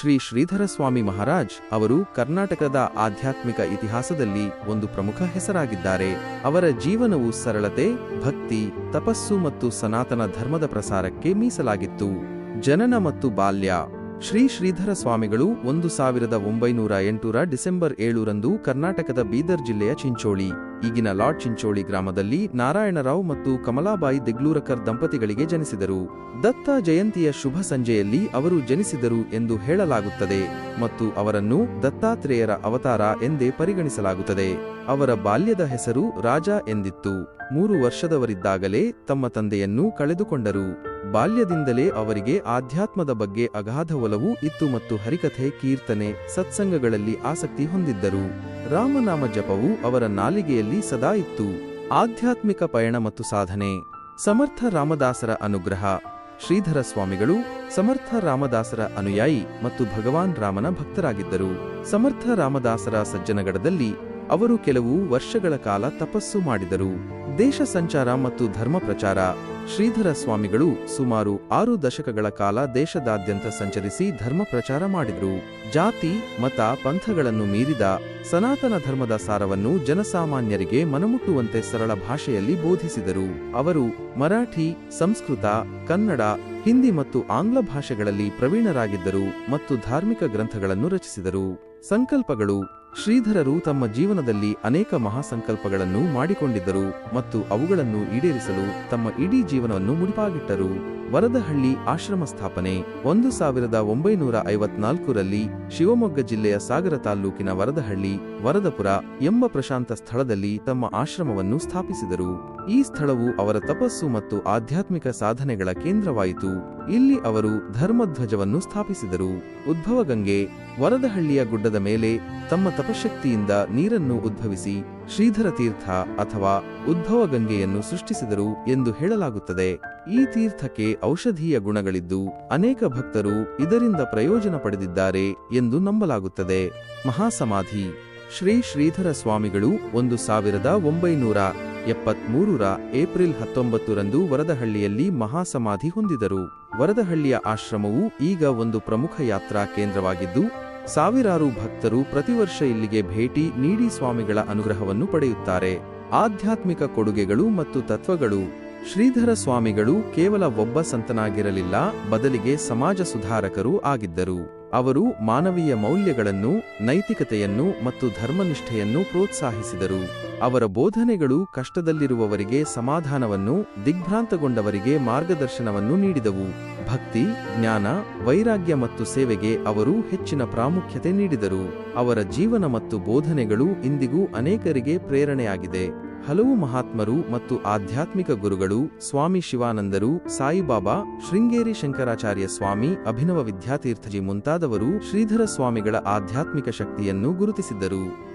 ಶ್ರೀ ಶ್ರೀಧರ ಸ್ವಾಮಿ ಮಹಾರಾಜ್ ಅವರು ಕರ್ನಾಟಕದ ಆಧ್ಯಾತ್ಮಿಕ ಇತಿಹಾಸದಲ್ಲಿ ಒಂದು ಪ್ರಮುಖ ಹೆಸರಾಗಿದ್ದಾರೆ. ಅವರ ಜೀವನವು ಸರಳತೆ, ಭಕ್ತಿ, ತಪಸ್ಸು ಮತ್ತು ಸನಾತನ ಧರ್ಮದ ಪ್ರಸಾರಕ್ಕೆ ಮೀಸಲಾಗಿತ್ತು. ಜನನ ಮತ್ತು ಬಾಲ್ಯ ಶ್ರೀ ಶ್ರೀಧರ ಸ್ವಾಮಿಗಳು ಒಂದು ಸಾವಿರದ ಒಂಬೈನೂರ ಎಂಟರ ಡಿಸೆಂಬರ್ ಏಳರಂದು ಕರ್ನಾಟಕದ ಬೀದರ್ ಜಿಲ್ಲೆಯ ಚಿಂಚೋಳಿ, ಈಗಿನ ಲಾರ್ಡ್ ಚಿಂಚೋಳಿ ಗ್ರಾಮದಲ್ಲಿ ನಾರಾಯಣರಾವ್ ಮತ್ತು ಕಮಲಾಬಾಯಿ ದೆಗ್ಲೂರಕರ್ ದಂಪತಿಗಳಿಗೆ ಜನಿಸಿದರು. ದತ್ತ ಜಯಂತಿಯ ಶುಭ ಸಂಜೆಯಲ್ಲಿ ಅವರು ಜನಿಸಿದರು ಎಂದು ಹೇಳಲಾಗುತ್ತದೆ ಮತ್ತು ಅವರನ್ನು ದತ್ತಾತ್ರೇಯರ ಅವತಾರ ಎಂದೇ ಪರಿಗಣಿಸಲಾಗುತ್ತದೆ. ಅವರ ಬಾಲ್ಯದ ಹೆಸರು ರಾಜ ಎಂದಿತ್ತು. ಮೂರು ವರ್ಷದವರಿದ್ದಾಗಲೇ ತಮ್ಮ ತಂದೆಯನ್ನು ಕಳೆದುಕೊಂಡರು. ಬಾಲ್ಯದಿಂದಲೇ ಅವರಿಗೆ ಆಧ್ಯಾತ್ಮದ ಬಗ್ಗೆ ಅಗಾಧ ಒಲವು ಇತ್ತು ಮತ್ತು ಹರಿಕಥೆ, ಕೀರ್ತನೆ, ಸತ್ಸಂಗಗಳಲ್ಲಿ ಆಸಕ್ತಿ ಹೊಂದಿದ್ದರು. ರಾಮನಾಮ ಜಪವು ಅವರ ನಾಲಿಗೆಯಲ್ಲಿ ಸದಾ ಇತ್ತು. ಆಧ್ಯಾತ್ಮಿಕ ಪಯಣ ಮತ್ತು ಸಾಧನೆ. ಸಮರ್ಥ ರಾಮದಾಸರ ಅನುಗ್ರಹ. ಶ್ರೀಧರ ಸ್ವಾಮಿಗಳು ಸಮರ್ಥ ರಾಮದಾಸರ ಅನುಯಾಯಿ ಮತ್ತು ಭಗವಾನ್ ರಾಮನ ಭಕ್ತರಾಗಿದ್ದರು. ಸಮರ್ಥ ರಾಮದಾಸರ ಸಜ್ಜನಗಡದಲ್ಲಿ ಅವರು ಕೆಲವು ವರ್ಷಗಳ ಕಾಲ ತಪಸ್ಸು ಮಾಡಿದರು. ದೇಶ ಸಂಚಾರ ಮತ್ತು ಧರ್ಮ ಪ್ರಚಾರ. ಶ್ರೀಧರ ಸ್ವಾಮಿಗಳು ಸುಮಾರು ಆರು ದಶಕಗಳ ಕಾಲ ದೇಶದಾದ್ಯಂತ ಸಂಚರಿಸಿ ಧರ್ಮ ಪ್ರಚಾರ ಮಾಡಿದರು. ಜಾತಿ, ಮತ, ಪಂಥಗಳನ್ನು ಮೀರಿದ ಸನಾತನ ಧರ್ಮದ ಸಾರವನ್ನು ಜನಸಾಮಾನ್ಯರಿಗೆ ಮನಮುಟ್ಟುವಂತೆ ಸರಳ ಭಾಷೆಯಲ್ಲಿ ಬೋಧಿಸಿದರು. ಅವರು ಮರಾಠಿ, ಸಂಸ್ಕೃತ, ಕನ್ನಡ, ಹಿಂದಿ ಮತ್ತು ಆಂಗ್ಲ ಭಾಷೆಗಳಲ್ಲಿ ಪ್ರವೀಣರಾಗಿದ್ದರು ಮತ್ತು ಧಾರ್ಮಿಕ ಗ್ರಂಥಗಳನ್ನು ರಚಿಸಿದರು. ಸಂಕಲ್ಪಗಳು ಶ್ರೀಧರರು ತಮ್ಮ ಜೀವನದಲ್ಲಿ ಅನೇಕ ಮಹಾಸಂಕಲ್ಪಗಳನ್ನು ಮಾಡಿಕೊಂಡಿದ್ದರು ಮತ್ತು ಅವುಗಳನ್ನು ಈಡೇರಿಸಲು ತಮ್ಮ ಇಡೀ ಜೀವನವನ್ನು ಮುಡಿಪಾಗಿಟ್ಟರು. ವರದಹಳ್ಳಿ ಆಶ್ರಮ ಸ್ಥಾಪನೆ ಒಂದು ಸಾವಿರದ ಒಂಬೈನೂರ ಐವತ್ನಾಲ್ಕರಲ್ಲಿ ಶಿವಮೊಗ್ಗ ಜಿಲ್ಲೆಯ ಸಾಗರ ತಾಲ್ಲೂಕಿನ ವರದಹಳ್ಳಿ, ವರದಪುರ ಎಂಬ ಪ್ರಶಾಂತ ಸ್ಥಳದಲ್ಲಿ ತಮ್ಮ ಆಶ್ರಮವನ್ನು ಸ್ಥಾಪಿಸಿದರು. ಈ ಸ್ಥಳವು ಅವರ ತಪಸ್ಸು ಮತ್ತು ಆಧ್ಯಾತ್ಮಿಕ ಸಾಧನೆಗಳ ಕೇಂದ್ರವಾಯಿತು. ಇಲ್ಲಿ ಅವರು ಧರ್ಮಧ್ವಜವನ್ನು ಸ್ಥಾಪಿಸಿದರು. ಉದ್ಭವಗಂಗೆ ವರದಹಳ್ಳಿಯ ಗುಡ್ಡದ ಮೇಲೆ ತಮ್ಮ ತಪಶಕ್ತಿಯಿಂದ ನೀರನ್ನು ಉದ್ಭವಿಸಿ ಶ್ರೀಧರ ತೀರ್ಥ ಅಥವಾ ಉದ್ಭವ ಗಂಗೆಯನ್ನು ಸೃಷ್ಟಿಸಿದರು ಎಂದು ಹೇಳಲಾಗುತ್ತದೆ. ಈ ತೀರ್ಥಕ್ಕೆ ಔಷಧೀಯ ಗುಣಗಳಿದ್ದು ಅನೇಕ ಭಕ್ತರು ಇದರಿಂದ ಪ್ರಯೋಜನ ಪಡೆದಿದ್ದಾರೆ ಎಂದು ನಂಬಲಾಗುತ್ತದೆ. ಮಹಾಸಮಾಧಿ. ಶ್ರೀ ಶ್ರೀಧರ ಸ್ವಾಮಿಗಳು ಒಂದು ಸಾವಿರದ ಒಂಬೈನೂರ ಎಪ್ಪತ್ಮೂರರ ಏಪ್ರಿಲ್ ಹತ್ತೊಂಬತ್ತರಂದು ವರದಹಳ್ಳಿಯಲ್ಲಿ ಮಹಾಸಮಾಧಿ ಹೊಂದಿದರು. ವರದಹಳ್ಳಿಯ ಆಶ್ರಮವು ಈಗ ಒಂದು ಪ್ರಮುಖ ಯಾತ್ರಾ ಕೇಂದ್ರವಾಗಿದ್ದು, ಸಾವಿರಾರು ಭಕ್ತರು ಪ್ರತಿವರ್ಷ ಇಲ್ಲಿಗೆ ಭೇಟಿ ನೀಡಿ ಸ್ವಾಮಿಗಳ ಅನುಗ್ರಹವನ್ನು ಪಡೆಯುತ್ತಾರೆ. ಆಧ್ಯಾತ್ಮಿಕ ಕೊಡುಗೆಗಳು ಮತ್ತು ತತ್ವಗಳು. ಶ್ರೀಧರ ಸ್ವಾಮಿಗಳು ಕೇವಲ ಒಬ್ಬ ಸಂತನಾಗಿರಲಿಲ್ಲ, ಬದಲಿಗೆ ಸಮಾಜ ಸುಧಾರಕರೂ ಆಗಿದ್ದರು. ಅವರು ಮಾನವೀಯ ಮೌಲ್ಯಗಳನ್ನು, ನೈತಿಕತೆಯನ್ನು ಮತ್ತು ಧರ್ಮನಿಷ್ಠೆಯನ್ನು ಪ್ರೋತ್ಸಾಹಿಸಿದರು. ಅವರ ಬೋಧನೆಗಳು ಕಷ್ಟದಲ್ಲಿರುವವರಿಗೆ ಸಮಾಧಾನವನ್ನು, ದಿಗ್ಭ್ರಾಂತಗೊಂಡವರಿಗೆ ಮಾರ್ಗದರ್ಶನವನ್ನು ನೀಡಿದವು. ಭಕ್ತಿ, ಜ್ಞಾನ, ವೈರಾಗ್ಯ ಮತ್ತು ಸೇವೆಗೆ ಅವರು ಹೆಚ್ಚಿನ ಪ್ರಾಮುಖ್ಯತೆ ನೀಡಿದರು. ಅವರ ಜೀವನ ಮತ್ತು ಬೋಧನೆಗಳು ಇಂದಿಗೂ ಅನೇಕರಿಗೆ ಪ್ರೇರಣೆಯಾಗಿದೆ. ಹಲವು ಮಹಾತ್ಮರು ಮತ್ತು ಆಧ್ಯಾತ್ಮಿಕ ಗುರುಗಳು ಸ್ವಾಮಿ ಶಿವಾನಂದರು, ಸಾಯಿಬಾಬಾ, ಶೃಂಗೇರಿ ಶಂಕರಾಚಾರ್ಯ ಸ್ವಾಮಿ, ಅಭಿನವ ವಿದ್ಯಾತೀರ್ಥಜಿ ಮುಂತಾದವರು ಶ್ರೀಧರ ಸ್ವಾಮಿಗಳ ಆಧ್ಯಾತ್ಮಿಕ ಶಕ್ತಿಯನ್ನು ಗುರುತಿಸಿದ್ದರು.